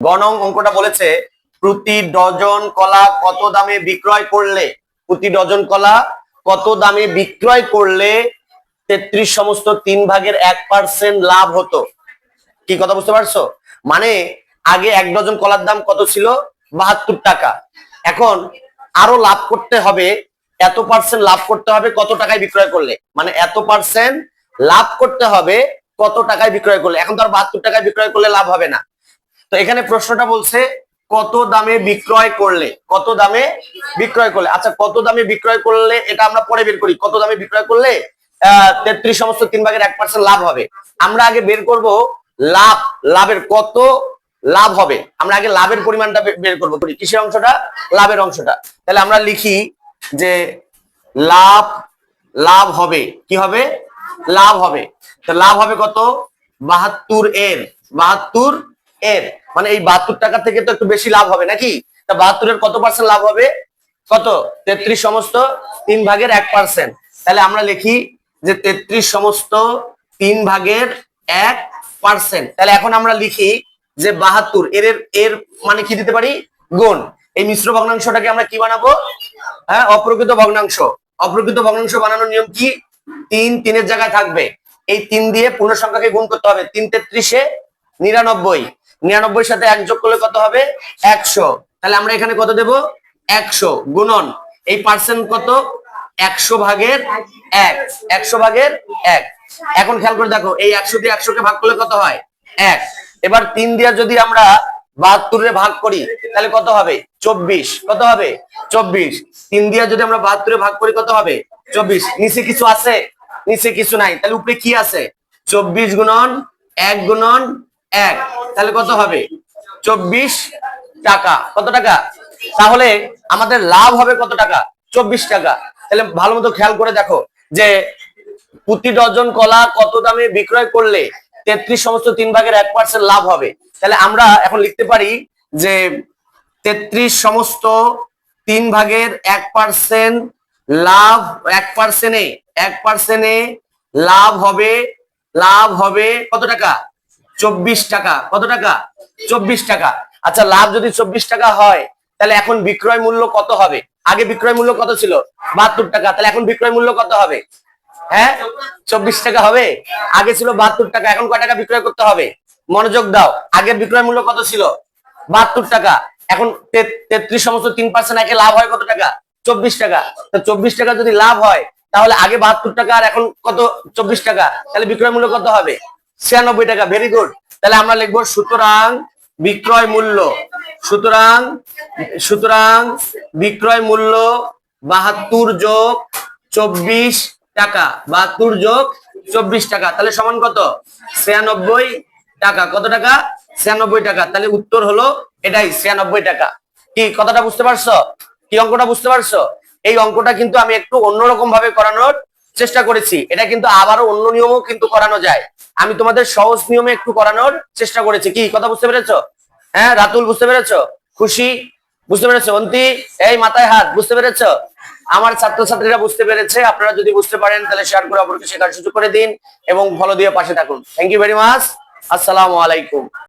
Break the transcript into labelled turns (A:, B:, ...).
A: গণং অঙ্কটা বলেছে, প্রতি ডজন কলা কত দামে বিক্রয় করলে? প্রতি ডজন কলা কত দামে বিক্রয় করলে তেত্রিশ সমস্ত তিন ভাগের এক পার্সেন্ট লাভ হতো? কি কথা বুঝতে পারছ? মানে আগে এক ডজন কলার দাম কত ছিল? বাহাত্তর টাকা। এখন আরও লাভ করতে হবে, এত পার্সেন্ট লাভ করতে হবে কত টাকায় বিক্রয় করলে? মানে এত পার্সেন্ট লাভ করতে হবে কত টাকায় বিক্রয় করলে? এখন তো আর বাহাত্তর টাকায় বিক্রয় করলে লাভ হবে না। তো এখানে প্রশ্নটা বলছে, কত দামে বিক্রয় করলে? কত দামে বিক্রয় করলে? আচ্ছা কত দামে বিক্রয় করলে এটা আমরা পরে বের করি। কত দামে বিক্রয় করলে তেত্রিশ সমস্ত তিন ভাগের এক পার্সেন্ট লাভ হবে। আমরা আগে বের করব লাভ, লাভের কত লাভ হবে। আমরা আগে লাভের পরিমাণটা বের করব। করি, কিসের অংশটা? লাভের অংশটা। তাহলে আমরা লিখি যে লাভ লাভ হবে। কি হবে? লাভ হবে। তো লাভ হবে কত? বাহাত্তর এর। বাহাত্তর এর। মানে এই বাহাত্তর টাকা থেকে তো একটু বেশি লাভ হবে নাকি? তা বাহাত্তরের কত পার্সেন্ট লাভ হবে? কত? তেত্রিশ সমস্ত তিন ভাগের এক পার্সেন্ট তাহলে আমরা লিখি যে তেত্রিশ সমস্ত তিন ভাগের এক পার্সেন্ট তাহলে এখন আমরা লিখি যে বাহাত্তর, এর এর মানে কি দিতে পারি? গুণ। এই মিশ্র ভগ্নাংশটাকে আমরা কি বানাবো? হ্যাঁ অপ্রকৃত ভগ্নাংশ। অপ্রকৃত ভগ্নাংশ বানানোর নিয়ম কি? তিন তিনের জায়গায় থাকবে। এই তিন দিয়ে পূর্ণ সংখ্যাকে গুণ করতে হবে। তিন তেত্রিশে নিরানব্বই। নিরানব্বই সাথে এক যোগ করলে কত হবে? একশো। তাহলে আমরা এখানে কত দেব? একশো। গুণন। এই পার্সেন্ট কত? একশো ভাগের এক। একশো ভাগের এক। এখন খেয়াল করে দেখো, এই একশো দিয়ে একশোকে ভাগ করলে কত হয়? এক। এবার তিন দিয়ে যদি আমরা বাহাত্তরে ভাগ করি, তাহলে কত হবে? চব্বিশ। কত হবে? চব্বিশ। তিন দিয়ে যদি আমরা বাহাত্তরে ভাগ করি, কত হবে? চব্বিশ। নিচে কিছু আছে? নিচে কিছু নাই। তাহলে উপরে কি আছে? চব্বিশ গুণন, এক গুণন এক, তাহলে কত হবে? চব্বিশ টাকা। কত টাকা? তাহলে আমাদের লাভ হবে কত টাকা? চব্বিশ টাকা। তাহলে ভালো মতো খেয়াল করে দেখো যে প্রতি ডজন কলা কত দামে বিক্রয় করলে তেত্রিশ সমস্ত তিন ভাগের এক পার্সেন্ট লাভ হবে। তাহলে আমরা এখন লিখতে পারি যে তেত্রিশ সমস্ত তিন ভাগের এক পার্সেন্ট লাভ, এক পার্সেন্টে এক পার্সেন্টে লাভ হবে লাভ হবে কত টাকা? চব্বিশ টাকা। কত টাকা? চব্বিশ টাকা। আচ্ছা লাভ যদি চব্বিশ টাকা হয়, তাহলে এখন বিক্রয় মূল্য কত হবে? আগে বিক্রয় মূল্য কত ছিল? বাহাত্তর টাকা। তাহলে এখন বিক্রয় মূল্য কত হবে? হ্যাঁ? চব্বিশ টাকা হবে? আগে ছিল বাহাত্তর টাকা, এখন কয় টাকা বিক্রয় করতে হবে? মনোযোগ দাও। আগে বিক্রয় মূল্য কত ছিল? বাহাত্তর টাকা। এখন তেত্রিশ সমস্ত তিন পার্সেন্ট একে লাভ হয় কত টাকা? চব্বিশ টাকা। তো চব্বিশ টাকা যদি লাভ হয়, তাহলে আগে বাহাত্তর টাকা আর এখন কত? চব্বিশ টাকা। তাহলে বিক্রয় মূল্য কত হবে? ছিয়ানব্বই টাকা ভেরি গুড তাহলে আমরা লিখব, সুতরাং বিক্রয় মূল্য, সুতরাং সুতরাং বিক্রয় মূল্য বাহাত্তর যোগ চব্বিশ টাকা, বাহাত্তর যোগ চব্বিশ টাকা। তাহলে সমান কত? ছিয়ানব্বই টাকা। কত টাকা? ছিয়ানব্বই টাকা। তাহলে উত্তর হলো এটাই, ছিয়ানব্বই টাকা। কি, কথাটা বুঝতে পারছ? কি অঙ্কটা বুঝতে পারছ? এই অঙ্কটা কিন্তু আমি একটু অন্যরকম ভাবে করানোর চেষ্টা করেছি। এটা কিন্তু আবারও অন্য নিয়মও কিন্তু করানো যায়। আমি তোমাদের সহজ নিয়মে একটু করানোর চেষ্টা করেছি। কি, কথা বুঝতে পেরেছ? হ্যাঁ রাতুল, বুঝতে পেরেছ? খুশি? বুঝতে পেরেছ, অন্তি? এই, মাথায় হাত, বুঝতে পেরেছ? আমার ছাত্রছাত্রীরা বুঝতে পেরেছে, আপনারা যদি বুঝতে পারেন, তাহলে শেয়ার করে অপরকে শেখার সুযোগ করে দিন এবং ফলো দিয়ে পাশে থাকুন। থ্যাংক ইউ ভেরি মাচ আসসালামু আলাইকুম।